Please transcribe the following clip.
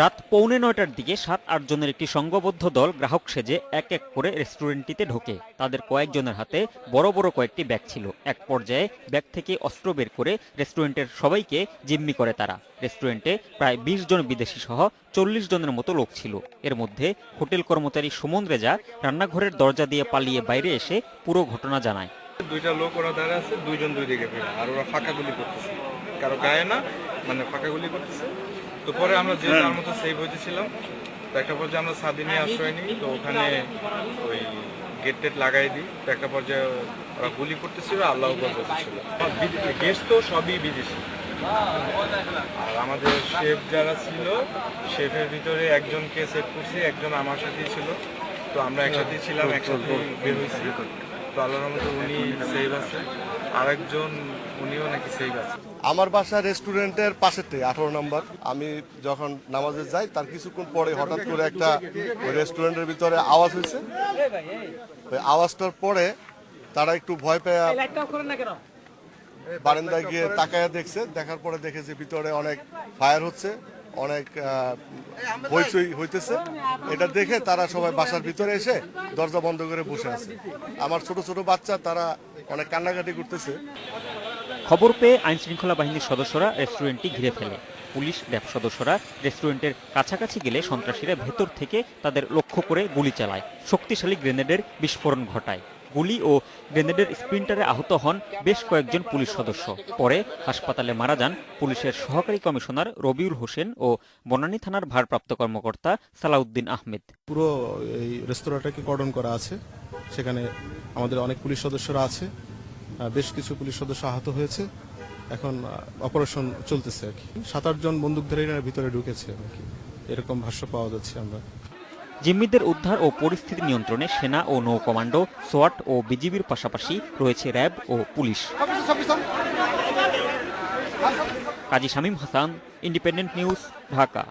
রাত পৌনে নয়টার দিকে সাত আটজনের একটি সংঘবদ্ধ দল গ্রাহক সেজে এক এক করে রেস্টুরেন্টটিতে ঢোকে। তাদের কয়েকজনের হাতে বড় বড় কয়েকটি ব্যাগ ছিল। এক পর্যায়ে ব্যাগ থেকে অস্ত্র বের করে রেস্টুরেন্টের সবাইকে জিম্মি করে তারা। রেস্টুরেন্টে প্রায় বিশ জন বিদেশি সহ চল্লিশ জনের মতো লোক ছিল। এর মধ্যে হোটেল কর্মচারী সুমন রেজা রান্নাঘরের দরজা দিয়ে পালিয়ে বাইরে এসে পুরো ঘটনা জানায়। দুইটা লোক ওরা দাঁড়ায় আছে, দুইজন দুই দিকে আর ওরা ফাঁকা গুলি করতেছে। কারও গায়ে না মানে ফাঁকা গুলি করতেছে। তো পরে আমরা যে যার মতো সেভ হইতেছিলাম তো একটা পর্যায়ে আমরা সাদিনে আশ্রয় নিই তো ওখানে ওই গেট টেট লাগাই দিই। তো একটা পর্যায়ে ওরা গুলি করতেছিল আল্লাহ বলতেছিল। গেস্ট তো সবই বিদেশি। আর আমাদের শেফ যারা ছিল শেফের ভিতরে একজনকে সেভ করছি একজন আমার সাথেই ছিল। তো আমরা একসাথেই ছিলাম একসাথে বের হয়েছি তো আল্লাহর মতো উনি সেভ আছে। আরেকজন উনিও নাকি সেভ আছে। আমার বাসা রেস্টুরেন্টের পাশেরটাই আঠারো নম্বর। আমি যখন নামাজে যাই তার কিছুক্ষণ পরে হঠাৎ করে একটা ওই রেস্টুরেন্টের ভিতরে আওয়াজ হয়েছে। ওই আওয়াজটার পরে তারা একটু ভয় পেয়ে বারান্দায় গিয়ে তাকায়া দেখছে। দেখার পরে দেখে যে ভিতরে অনেক ফায়ার হচ্ছে। অনেক হইচই হইতেছে। এটা দেখে তারা সবাই বাসার ভিতরে এসে দরজা বন্ধ করে বসে আছে। আমার ছোট ছোট বাচ্চা তারা অনেক কান্নাকাটি করতেছে। খবর পেয়ে আইনশৃঙ্খলা বাহিনীর সদস্যরা রেস্টুরেন্টটি ঘিরে ফেলে। পুলিশ র্যাব সদস্যরা রেস্টুরেন্টের কাছাকাছি গেলে সন্ত্রাসীরা ভেতর থেকে তাদের লক্ষ্য করে গুলি চালায়। শক্তিশালী গ্রেনেডের বিস্ফোরণ ঘটায়। গুলি ও গ্রেনেডের স্প্রিন্টারে আহত হন বেশ কয়েকজন পুলিশ সদস্য। পরে হাসপাতালে মারা যান পুলিশের সহকারী কমিশনার রবিউল হোসেন ও বনানী থানার ভারপ্রাপ্ত কর্মকর্তা সালাউদ্দিন আহমেদ। পুরো এই রেস্তোরাঁটাকে কর্ডন করা আছে। সেখানে আমাদের অনেক পুলিশ সদস্যরা আছে। বেশ কিছু পুলিশ সদস্য আহত হয়েছে। এখন অপারেশন চলতেছে আর কি। সাত আটজন বন্দুকধারীরা ভিতরে ঢুকেছে আর কি। এরকম ভাষ্য পাওয়া যাচ্ছে আমরা। জিম্মিদের উদ্ধার ও পরিস্থিতি নিয়ন্ত্রণে সেনা ও নৌ কমান্ডো সোয়াট ও বিজিবির পাশাপাশি রয়েছে র্যাব ও police. Kazi Shamim Hasan, independent news, Dhaka.